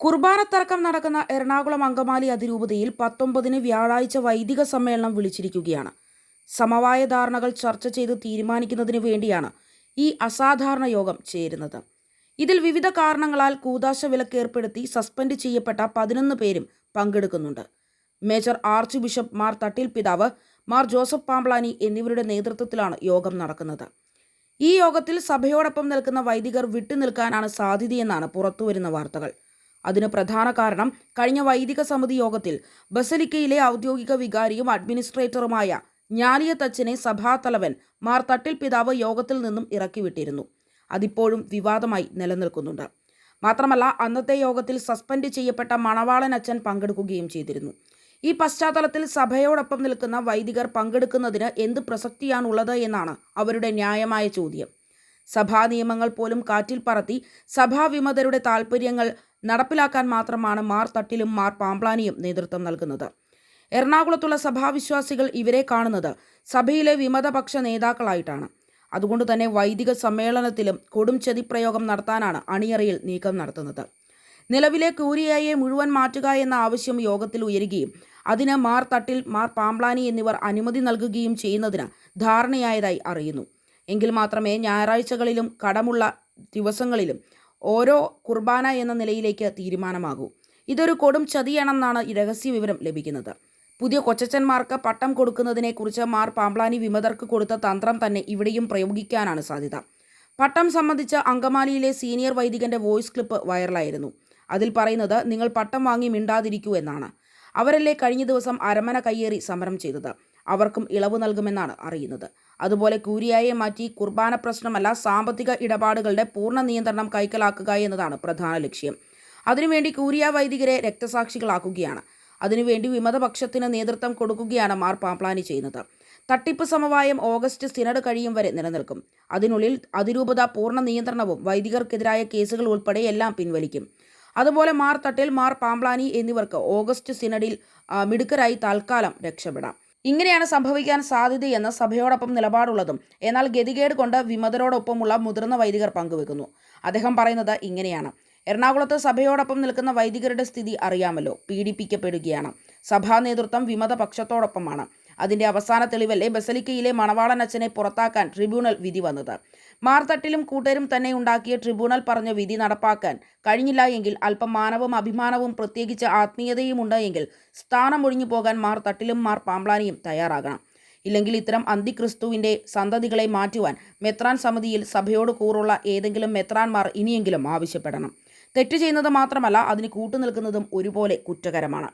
കുർബാനത്തർക്കം നടക്കുന്ന എറണാകുളം അങ്കമാലി അതിരൂപതയിൽ പത്തൊമ്പതിന് വ്യാഴാഴ്ച വൈദിക സമ്മേളനം വിളിച്ചിരിക്കുകയാണ്. സമവായ ധാരണകൾ ചർച്ച ചെയ്ത് തീരുമാനിക്കുന്നതിന് വേണ്ടിയാണ് ഈ അസാധാരണ യോഗം ചേരുന്നത്. ഇതിൽ വിവിധ കാരണങ്ങളാൽ കൂതാശ വിലക്കേർപ്പെടുത്തി സസ്പെൻഡ് ചെയ്യപ്പെട്ട പതിനൊന്ന് പേരും പങ്കെടുക്കുന്നുണ്ട്. Major archbishop Mar Thattil പിതാവ് മാർ ജോസഫ് പാംപ്ലാനി എന്നിവരുടെ നേതൃത്വത്തിലാണ് യോഗം നടക്കുന്നത്. ഈ യോഗത്തിൽ സഭയോടൊപ്പം നിൽക്കുന്ന വൈദികർ വിട്ടുനിൽക്കാനാണ് സാധ്യതയെന്നാണ് പുറത്തുവരുന്ന വാർത്തകൾ. അതിന് പ്രധാന കാരണം കഴിഞ്ഞ വൈദിക സമിതി യോഗത്തിൽ ബസലിക്കയിലെ ഔദ്യോഗിക വികാരിയും അഡ്മിനിസ്ട്രേറ്ററുമായ ഞാലിയത്തച്ഛനെ സഭാതലവൻ മാർ തട്ടിൽ പിതാവ് യോഗത്തിൽ നിന്നും ഇറക്കിവിട്ടിരുന്നു. അതിപ്പോഴും വിവാദമായി നിലനിൽക്കുന്നുണ്ട്. മാത്രമല്ല അന്നത്തെ യോഗത്തിൽ സസ്പെൻഡ് ചെയ്യപ്പെട്ട മണവാളൻ അച്ഛൻ പങ്കെടുക്കുകയും ചെയ്തിരുന്നു. ഈ പശ്ചാത്തലത്തിൽ സഭയോടൊപ്പം നിൽക്കുന്ന വൈദികർ പങ്കെടുക്കുന്നതിന് എന്ത് പ്രസക്തിയാണുള്ളത് എന്നാണ് അവരുടെ ന്യായമായ ചോദ്യം. സഭാ നിയമങ്ങൾ പോലും കാറ്റിൽ പറത്തി സഭാവിമതരുടെ താൽപ്പര്യങ്ങൾ നടപ്പിലാക്കാൻ മാത്രമാണ് മാർ തട്ടിലും മാർ പാമ്പ്ലാനിയും നേതൃത്വം നൽകുന്നത്. എറണാകുളത്തുള്ള സഭാവിശ്വാസികൾ ഇവരെ കാണുന്നത് സഭയിലെ വിമതപക്ഷ നേതാക്കളായിട്ടാണ്. അതുകൊണ്ട് തന്നെ വൈദിക സമ്മേളനത്തിലും കൊടും ചതിപ്രയോഗം നടത്താനാണ് അണിയറയിൽ നീക്കം നടത്തുന്നത്. നിലവിലെ കൂരിയായെ മുഴുവൻ മാറ്റുക എന്ന ആവശ്യം യോഗത്തിൽ ഉയരുകയും അതിന് മാർ തട്ടിൽ മാർ പാമ്പ്ലാനി എന്നിവർ അനുമതി നൽകുകയും ചെയ്യുന്നതിന് ധാരണയായതായി അറിയുന്നു. എങ്കിൽ മാത്രമേ ഞായറാഴ്ചകളിലും കടമുള്ള ദിവസങ്ങളിലും ഓരോ കുർബാന എന്ന നിലയിലേക്ക് തീരുമാനമാകൂ. ഇതൊരു കൊടും ചതിയാണെന്നാണ് രഹസ്യ വിവരം ലഭിക്കുന്നത്. പുതിയ കൊച്ചച്ചന്മാർക്ക് പട്ടം കൊടുക്കുന്നതിനെക്കുറിച്ച് മാർ പാമ്പ്ലാനി വിമതർക്ക് കൊടുത്ത തന്ത്രം തന്നെ ഇവിടെയും പ്രയോഗിക്കാനാണ് സാധ്യത. പട്ടം സംബന്ധിച്ച് അങ്കമാലിയിലെ സീനിയർ വൈദികന്റെ വോയിസ് ക്ലിപ്പ് വൈറലായിരുന്നു. അതിൽ പറയുന്നത് നിങ്ങൾ പട്ടം വാങ്ങി മിണ്ടാതിരിക്കൂ എന്നാണ്. അവരല്ലേ കഴിഞ്ഞ ദിവസം അരമന കയ്യേറി സമരം ചെയ്തത്. അവർക്കും ഇളവ് നൽകുമെന്നാണ് അറിയുന്നത്. അതുപോലെ കൂരിയായെ മാറ്റി കുർബാന പ്രശ്നമല്ല സാമ്പത്തിക ഇടപാടുകളുടെ പൂർണ നിയന്ത്രണം കൈക്കലാക്കുക എന്നതാണ് പ്രധാന ലക്ഷ്യം. അതിനുവേണ്ടി കൂരിയ വൈദികരെ രക്തസാക്ഷികളാക്കുകയാണ്. അതിനുവേണ്ടി വിമതപക്ഷത്തിന് നേതൃത്വം കൊടുക്കുകയാണ് മാർ പാംപ്ലാനി ചെയ്യുന്നത്. തട്ടിപ്പ് സമവായം ഓഗസ്റ്റ് സിനഡ് കഴിയും വരെ നിലനിൽക്കും. അതിനുള്ളിൽ അതിരൂപത പൂർണ നിയന്ത്രണവും വൈദികർക്കെതിരായ കേസുകൾ ഉൾപ്പെടെ എല്ലാം പിൻവലിക്കും. അതുപോലെ മാർ തട്ടിൽ മാർ പാംപ്ലാനി എന്നിവർക്ക് ഓഗസ്റ്റ് സിനഡിൽ മിടുക്കരായി തൽക്കാലം രക്ഷപ്പെടാം. ഇങ്ങനെയാണ് സംഭവിക്കാൻ സാധ്യതയെന്ന് സഭയോടൊപ്പം നിലപാടുള്ളതും. എന്നാൽ ഗതികേട് കൊണ്ട് വിമതരോടൊപ്പമുള്ള മുതിർന്ന വൈദികർ പങ്കുവെക്കുന്നു. അദ്ദേഹം പറയുന്നത് ഇങ്ങനെയാണ്. എറണാകുളത്ത് സഭയോടൊപ്പം നിൽക്കുന്ന വൈദികരുടെ സ്ഥിതി അറിയാമല്ലോ. പീഡിപ്പിക്കപ്പെടുകയാണ്. സഭാ നേതൃത്വം വിമത പക്ഷത്തോടൊപ്പമാണ് അതിന്റെ അവസാന തെളിവല്ലേ ബസലിക്കയിലെ മണവാളൻ അച്ഛനെ പുറത്താക്കാൻ ട്രിബ്യൂണൽ വിധി വന്നത്. മാർത്തട്ടിലും കൂട്ടരും തന്നെ ഉണ്ടാക്കിയ ട്രിബ്യൂണൽ പറഞ്ഞ വിധി നടപ്പാക്കാൻ കഴിഞ്ഞില്ല എങ്കിൽ അല്പം മാനവും അഭിമാനവും പ്രത്യേകിച്ച് ആത്മീയതയും ഉണ്ട് എങ്കിൽ സ്ഥാനം ഒഴിഞ്ഞു പോകാൻ മാർ തട്ടിലും മാർ പാമ്പ്ലാനിയും തയ്യാറാകണം. ഇല്ലെങ്കിൽ ഇത്തരം അന്തിക്രിസ്തുവിന്റെ സന്തതികളെ മാറ്റുവാൻ മെത്രാൻ സമിതിയിൽ സഭയോട് കൂറുള്ള ഏതെങ്കിലും മെത്രാൻമാർ ഇനിയെങ്കിലും ആവശ്യപ്പെടണം. തെറ്റ് ചെയ്യുന്നത് മാത്രമല്ല അതിന് കൂട്ടുനിൽക്കുന്നതും ഒരുപോലെ കുറ്റകരമാണ്.